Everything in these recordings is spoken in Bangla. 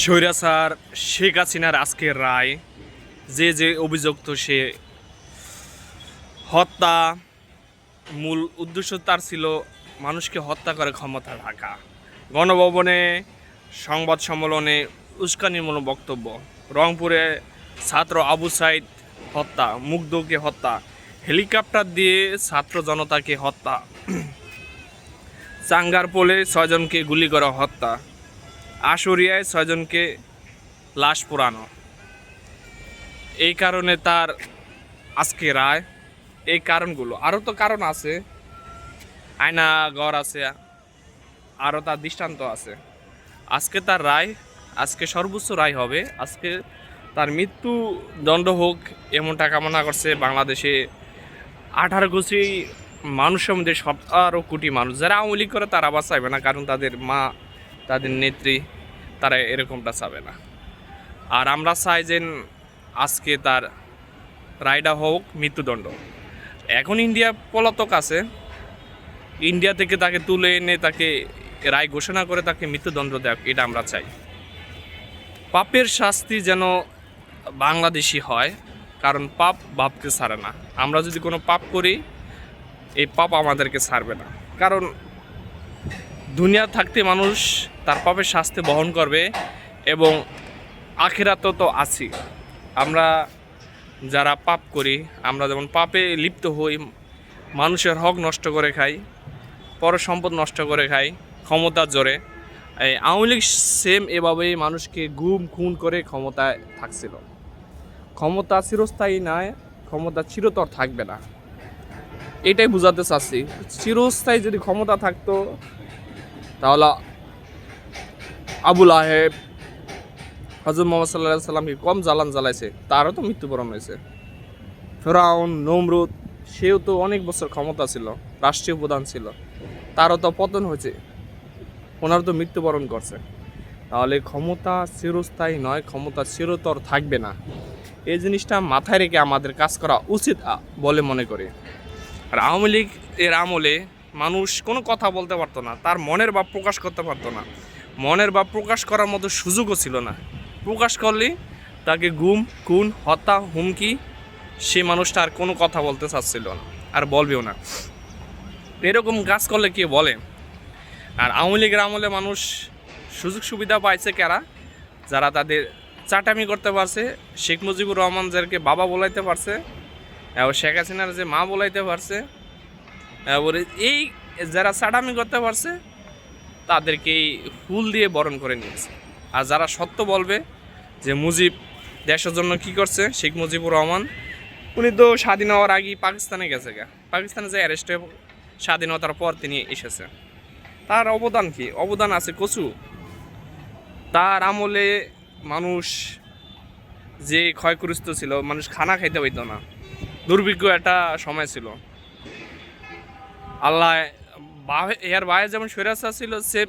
স্বৈরাচার, শেখ হাসিনার আজকের রায়, যে যে অভিযুক্ত সে হত্যা, মূল উদ্দেশ্য তার ছিল মানুষকে হত্যা করে ক্ষমতা রাখা গণভবনে সংবাদ সম্মেলনে উস্কানিমূলক বক্তব্য, রংপুরে ছাত্র আবু সাইদ হত্যা, মুগ্ধকে হত্যা, হেলিকপ্টার দিয়ে ছাত্র জনতাকে হত্যা চাঙ্গার পোলে ছয়জনকে গুলি করা হত্যা আশুরিয়ায় ছয়জনকে লাশ পোড়ানো। এই কারণে তার আজকে রায়। এই কারণগুলো, আরও তো কারণ আছে। আয়নাগর আছে, আরও তার দৃষ্টান্ত আছে। আজকে তার রায়, আজকে সর্বোচ্চ রায় হবে। আজকে তার মৃত্যু দণ্ড হোক, এমনটা কামনা করছে বাংলাদেশে আঠারো কোটি মানুষের মধ্যে সতেরো কোটি মানুষ। যারা আওয়ামী লীগ করে তারা আবার চাইবে না, কারণ তাদের মা তাদের নেত্রী, তারা এরকমটা চাবে না। আর আমরা চাই যে আজকে তার রায়টা হোক, মৃত্যুদণ্ড। এখন ইন্ডিয়া পলাতক আছে। ইন্ডিয়া থেকে তাকে তুলে এনে তাকে রায় ঘোষণা করে তাকে মৃত্যুদণ্ড দেয় এটা আমরা চাই। পাপের শাস্তি যেন বাংলাদেশি হয়, কারণ পাপ বাপকে ছাড়ে না। আমরা যদি কোনো পাপ করি, এই পাপ আমাদেরকে ছাড়বে না। কারণ দুনিয়া থাকতে মানুষ তার পাপের শাস্তি বহন করবে এবং আখেরাত তো আছি আমরা যারা পাপ করি, আমরা যেমন পাপে লিপ্ত হই, মানুষের হক নষ্ট করে খাই পর সম্পদ নষ্ট করে খাই, ক্ষমতার জোরে, এই আওয়ামী লীগ সেম এভাবেই মানুষকে গুম, খুন করে ক্ষমতায় থাকছিল। ক্ষমতা চিরস্থায়ী নয় ক্ষমতা চিরতর থাকবে না। এটাই বোঝাতে চাচ্ছি। চিরস্থায়ী যদি ক্ষমতা থাকতো তাহলে আবুল আহেব হজরত মোহাম্মদ সাল্লাহ সাল্লামকে কম জ্বালান জ্বালাইছে, তারও তো মৃত্যুবরণ হয়েছে। ফেরাউন, নমরুদ, সেও তো অনেক বছর ক্ষমতা ছিল, রাষ্ট্রীয় প্রধান ছিল, তারও তো পতন হয়েছে, ওনারও তো মৃত্যুবরণ করছে। তাহলে ক্ষমতা চিরস্থায়ী নয়, ক্ষমতা চিরতর থাকবে না। এই জিনিসটা মাথায় রেখে আমাদের কাজ করা উচিত বলে মনে করি। আর আওয়ামী লীগ এর আমলে মানুষ কোনো কথা বলতে পারতো না, তার মনের ভাব প্রকাশ করতে পারতো না। মনের ভাব প্রকাশ করার মতো সুযোগও ছিল না। প্রকাশ করলে তাকে গুম, খুন, হত্যা, হুমকি, সে মানুষটা আর কোনো কথা বলতে চাচ্ছিল না, আর বলবেও না। এরকম কাজ করলে কে বলে? আর আওয়ামী লীগের আমলে মানুষ সুযোগ সুবিধা পাইছে কারা? যারা তাদের চাটামি করতে পারছে, শেখ মুজিবুর রহমান যাদেরকে বাবা বলাইতে পারছে, এবং শেখ হাসিনার যে মা বলাইতে পারছে এবারে এই যারা সাডামি করতে পারছে, তাদেরকেই ফুল দিয়ে বরণ করে নিয়েছে। আর যারা সত্য বলবে যে মুজিব দেশের জন্য কি করছে, শেখ মুজিবুর রহমান, উনি তো স্বাধীন হওয়ার আগেই পাকিস্তানে গেছে গা। পাকিস্তানে যে অ্যারেস্ট হয়ে স্বাধীনতার পর তিনি এসেছে। তার অবদান কি? অবদান আছে কচু। তার আমলে মানুষ যে ক্ষয়গ্রস্ত ছিল, মানুষ খানা খাইতে পাইতো না। দুর্ভিক্ষ একটা সময় ছিল। আল্লাহ এর বাইরে যেমন স্বৈরাচার ছিল সে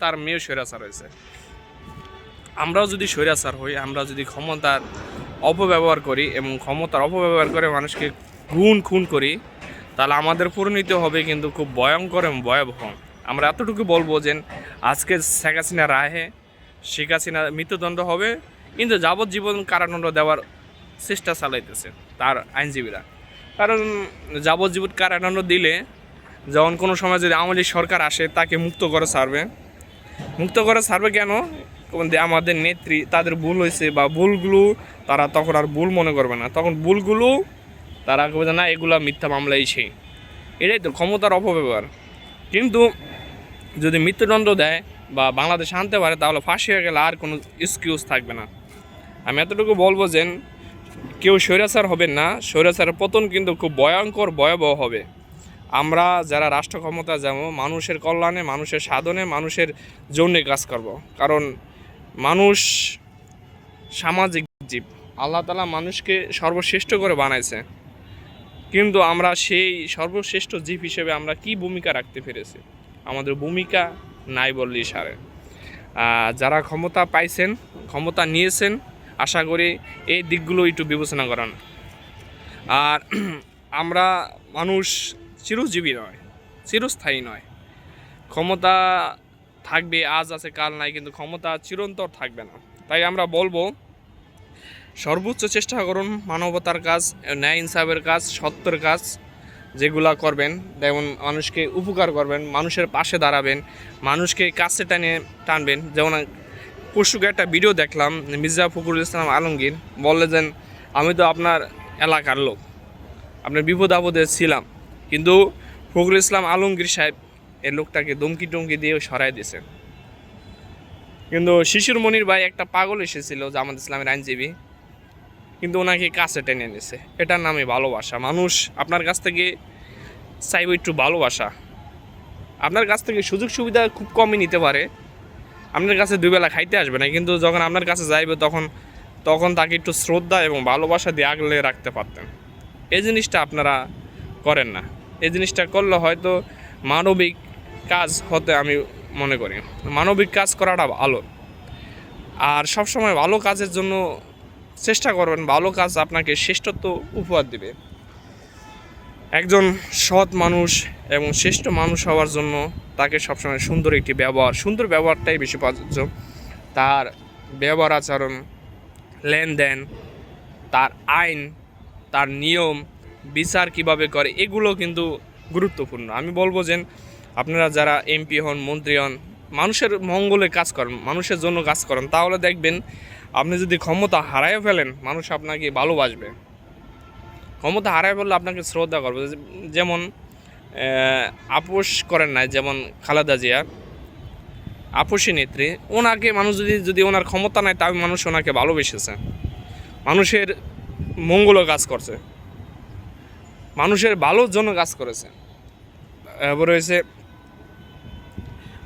তার মেয়ে স্বৈরাচার হয়েছে। আমরাও যদি স্বৈরাচার হই, আমরা যদি ক্ষমতার অপব্যবহার করি এবং ক্ষমতার অপব্যবহার করে মানুষকে গুণ খুন করি, তাহলে আমাদের পরিণত হবে কিন্তু খুব ভয়ঙ্কর এবং ভয়াবহ। আমরা এতটুকু বলব যে আজকে শেখ হাসিনা রাহে শেখ হাসিনা মৃত্যুদণ্ড হবে, কিন্তু যাবজ্জীবন কারাদণ্ড দেওয়ার চেষ্টা চালাইতেছে তার আইনজীবীরা। কারণ যাবজ্জীবন কারাদণ্ড দিলে যখন কোনো সময় যদি আওয়ামী সরকার আসে, তাকে মুক্ত করে ছাড়বে। মুক্ত করে ছাড়বে কেন? আমাদের নেত্রী, তাদের ভুল হয়েছে বা ভুলগুলো তারা তখন আর ভুল মনে করবে না। তখন ভুলগুলো তারা যে না, এগুলো মিথ্যা মামলাই সেই। এটাই তো ক্ষমতার অপব্যবহার। কিন্তু যদি মৃত্যুদণ্ড দেয় বা বাংলাদেশে আনতে পারে, তাহলে ফাঁসি হয়ে গেলে আর কোনো এক্সকিউজ থাকবে না। আমি এতটুকু বলব যে, কেউ স্বৈরাচার হবেন না। স্বৈরাচারের পতন কিন্তু খুব ভয়ঙ্কর, ভয়াবহ হবে। আমরা যারা রাষ্ট্র ক্ষমতা যাব, মানুষের কল্যাণে, মানুষের সাধনে, মানুষের জন্যে কাজ করব। কারণ মানুষ সামাজিক জীব। আল্লাহ তালা মানুষকে সর্বশ্রেষ্ঠ করে বানাইছে। কিন্তু আমরা সেই সর্বশ্রেষ্ঠ জীব হিসেবে আমরা কি ভূমিকা রাখতে পেরেছি? আমাদের ভূমিকা নাই বললেই সারে। যারা ক্ষমতা পাইছেন, ক্ষমতা নিয়েছেন, আশা করি এই দিকগুলো একটু বিবেচনা করান। আর আমরা মানুষ চিরজীবী নয়, চিরস্থায়ী নয়। ক্ষমতা থাকবে, আজ আছে, কাল নাই, কিন্তু ক্ষমতা চিরন্তর থাকবে না। তাই আমরা বলব, সর্বোচ্চ চেষ্টা করুন মানবতার কাজ, ন্যায় ইনসাফের কাজ, সত্যের কাজ যেগুলা করবেন। যেমন মানুষকে উপকার করবেন, মানুষের পাশে দাঁড়াবেন, মানুষকে কাছে টানে টানবেন। যেমন পরশুকে একটা ভিডিও দেখলাম, মির্জা ফখরুল ইসলাম আলমগীর, বললেন, আমি তো আপনার এলাকার লোক। আপনার বিপদ আপদে ছিলাম। কিন্তু ফখরুল ইসলাম আলমগীর সাহেব এই লোকটাকে দমকি টমকি দিয়ে সরাই দিয়েছে। কিন্তু শিশুর মনির ভাই একটা পাগল এসেছিল জামাত ইসলামের আইনজীবী, কিন্তু ওনাকে কাছে টেনে নিছে। এটার নামে ভালোবাসা। মানুষ আপনার কাছ থেকে চাইবে একটু ভালোবাসা। আপনার কাছ থেকে সুযোগ সুবিধা খুব কমই নিতে পারে। আপনার কাছে দুবেলা খাইতে আসবে না, কিন্তু যখন আপনার কাছে যাইবে তখন তখন তাকে একটু শ্রদ্ধা এবং ভালোবাসা দিয়ে আগলে রাখতে পারতেন। এই জিনিসটা আপনারা করেন না। এই জিনিসটা করলে হয়তো মানবিক কাজ হতে আমি মনে করি। মানবিক কাজ করাটা ভালো। আর সবসময় ভালো কাজের জন্য চেষ্টা করবেন, ভালো কাজ আপনাকে শ্রেষ্ঠত্ব উপহার দিবে। একজন সৎ মানুষ এবং শ্রেষ্ঠ মানুষ হওয়ার জন্য তাকে সবসময় সুন্দর একটি ব্যবহার, সুন্দর ব্যবহারটাই বেশি প্রযোজ্য তার ব্যবহার আচরণ, লেনদেন, তার আইন, তার নিয়ম বিচার কীভাবে করে, এগুলো কিন্তু গুরুত্বপূর্ণ। আমি বলব যে আপনারা যারা এমপি হন, মন্ত্রী হন, মানুষের মঙ্গলে কাজ করেন, মানুষের জন্য কাজ করেন, তাহলে দেখবেন আপনি যদি ক্ষমতা হারায় ফেলেন, মানুষ আপনাকে ভালোবাসবে। ক্ষমতা হারায় ফেললে আপনাকে শ্রদ্ধা করবে। যেমন আপোষ করেন নাই, যেমন খালেদা জিয়া, আপোষী নেত্রী, ওনাকে মানুষ যদি যদি ওনার ক্ষমতা নাই, তাও মানুষ ওনাকে ভালোবেসেছে। মানুষের মঙ্গলও কাজ করছে। মানুষের ভালোর জন্য কাজ করেছে। এরপর রয়েছে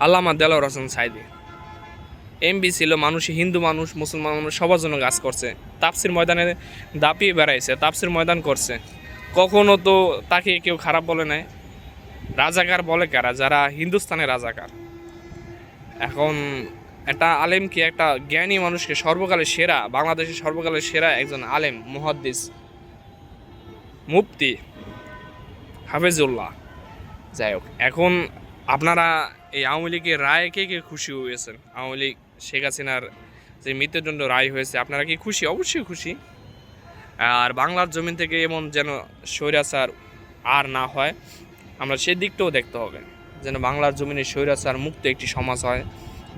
আল্লামা দেলাউর হোসেন সাইদি। এমবি ছিল মানুষ, হিন্দু মানুষ, মুসলমান মানুষ, সবার জন্য কাজ করছে। তাপসির ময়দানে দাপিয়ে বেড়াইছে তাপসির ময়দান করছে। কখনো তো তাকে কেউ খারাপ বলে নাই। রাজাকার বলে কারা যারা হিন্দুস্তানের রাজাকার। এখন একটা আলেমকে একটা জ্ঞানী মানুষকে সর্বকালের সেরা, বাংলাদেশের সর্বকালের সেরা একজন আলেম, মুহাদ্দিস, মুফতি হাফেজুল্লাহ। যাই হোক, এখন আপনারা এই আওয়ামী লীগের রায়ে কে কে খুশি হয়েছেন? আওয়ামী লীগ, শেখ হাসিনার যে মৃত্যুদণ্ড রায় হয়েছে, আপনারা কি খুশি? অবশ্যই খুশি। আর বাংলার জমিন থেকে এমন যেন স্বৈরাচার আর না হয়, আমরা সেই দিকটাও দেখতে হবে, যেন বাংলার জমিনে স্বৈরাচার মুক্ত একটি সমাজ হয়,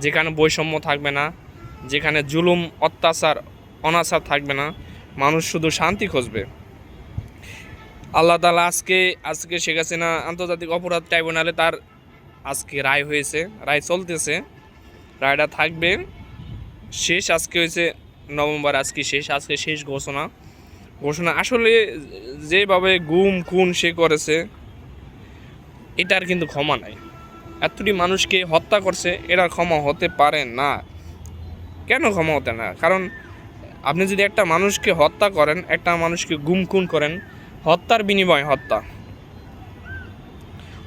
যেখানে বৈষম্য থাকবে না, যেখানে জুলুম, অত্যাচার, অনাচার থাকবে না, মানুষ শুধু শান্তি খুঁজবে। আল্লাহ তালা আজকে আজকে শেখ হাসিনা আন্তর্জাতিক অপরাধ ট্রাইব্যুনালে তার আজকে রায় হয়েছে, রায় চলতেছে, রায়টা থাকবে। শেষ আজকে হয়েছে, নভেম্বর আজকে শেষ আজকে শেষ ঘোষণা। ঘোষণা আসলে যেভাবে গুম, খুন সে করেছে, এটার কিন্তু ক্ষমা নাই। এতটি মানুষকে হত্যা করছে এটার ক্ষমা হতে পারে না। কেন ক্ষমা হতে না? কারণ আপনি যদি একটা মানুষকে হত্যা করেন, একটা মানুষকে গুম, খুন করেন হত্যার বিনিময় হত্যা।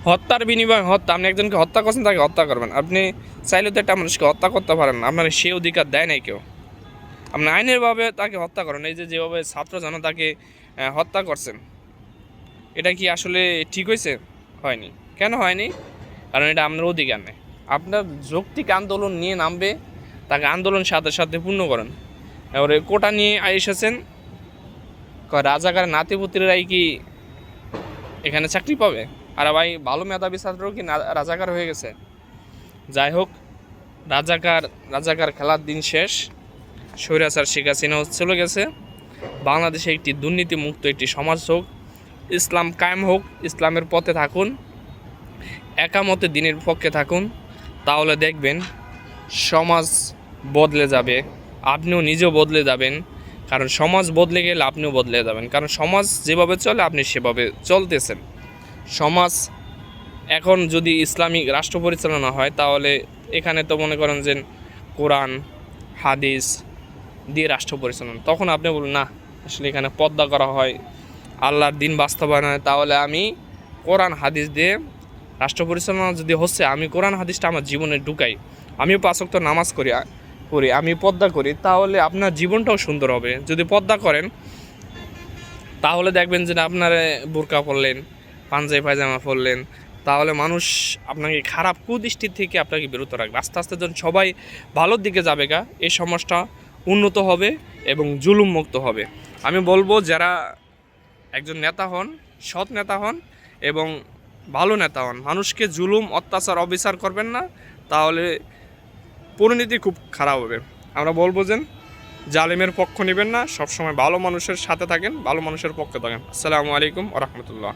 হত্যার বিনিময় হত্যা। আপনি একজনকে হত্যা করছেন, তাকে হত্যা করবেন। আপনি চাইলে তো একটা মানুষকে হত্যা করতে পারেন আপনার সে অধিকার দেয় নাই কেউ। আপনি আইনের ভাবে তাকে হত্যা করেন। এই যে যেভাবে ছাত্র জনতাকে হত্যা করছেন, এটা কি আসলে ঠিক হয়েছে? হয়নি। কেন হয়নি? কারণ এটা আপনার অধিকার নেই। আপনার যৌক্তিক আন্দোলন নিয়ে নামবে, তাকে আন্দোলন সাথে সাথে পূর্ণ করেন। এবারে কোটা নিয়ে এসেছেন রাজাকার নাতিপুত্ররাই কি এখানে চাকরি পাবে? আর ভাই, ভালো মেধাবী ছাত্রও কি রাজাকার হয়ে গেছে? যাই হোক, রাজাকার রাজাকার খেলার দিন শেষ। স্বৈরাচার শেখ হাসিনাও চলে গেছে। বাংলাদেশে একটি দুর্নীতিমুক্ত একটি সমাজ হোক, ইসলাম কায়েম হোক, ইসলামের পথে থাকুন, একামতে দিনের পক্ষে থাকুন, তাহলে দেখবেন সমাজ বদলে যাবে, আপনিও নিজেও বদলে যাবেন। কারণ সমাজ বদলে গেলে আপনিও বদলে যাবেন। কারণ সমাজ যেভাবে চলে, আপনি সেভাবে চলতেছেন। সমাজ এখন যদি ইসলামিক রাষ্ট্র পরিচালনা হয়, তাহলে এখানে তো মনে করেন যে কোরআন, হাদিস দিয়ে রাষ্ট্র পরিচালনা। তখন আপনি বলুন, না, আসলে এখানে পদ্মা করা হয়, আল্লাহর দিন বাস্তবায়ন। হয় তাহলে আমি কোরআন, হাদিস দিয়ে রাষ্ট্র পরিচালনা যদি হচ্ছে, আমি কোরআন, হাদিসটা আমার জীবনে ঢুকাই। আমিও পাঁচক্ত নামাজ করি। করি, আমি পদ্মা করি, তাহলে আপনার জীবনটাও সুন্দর হবে। যদি পদ্মা করেন, তাহলে দেখবেন যে আপনার বোরকা পরলেন, পাঞ্জাবি পায়জামা পরলেন, তাহলে মানুষ আপনাকে খারাপ কুদৃষ্টির থেকে আপনাকে বিরত রাখবে। আস্তে আস্তে যখন সবাই ভালোর দিকে যাবে গা এই সমাজটা উন্নত হবে এবং জুলুম মুক্ত হবে। আমি বলব, যারা একজন নেতা হন, সৎ নেতা হন এবং ভালো নেতা হন, মানুষকে জুলুম, অত্যাচার, অবিচার করবেন না, তাহলে পরিণতি খুব খারাপ হবে। আমরা বলব যে জালিমের পক্ষ নেবেন না, সবসময় ভালো মানুষের সাথে থাকেন, ভালো মানুষের পক্ষে থাকেন। আসসালামু আলাইকুম রহমতুল্লাহ।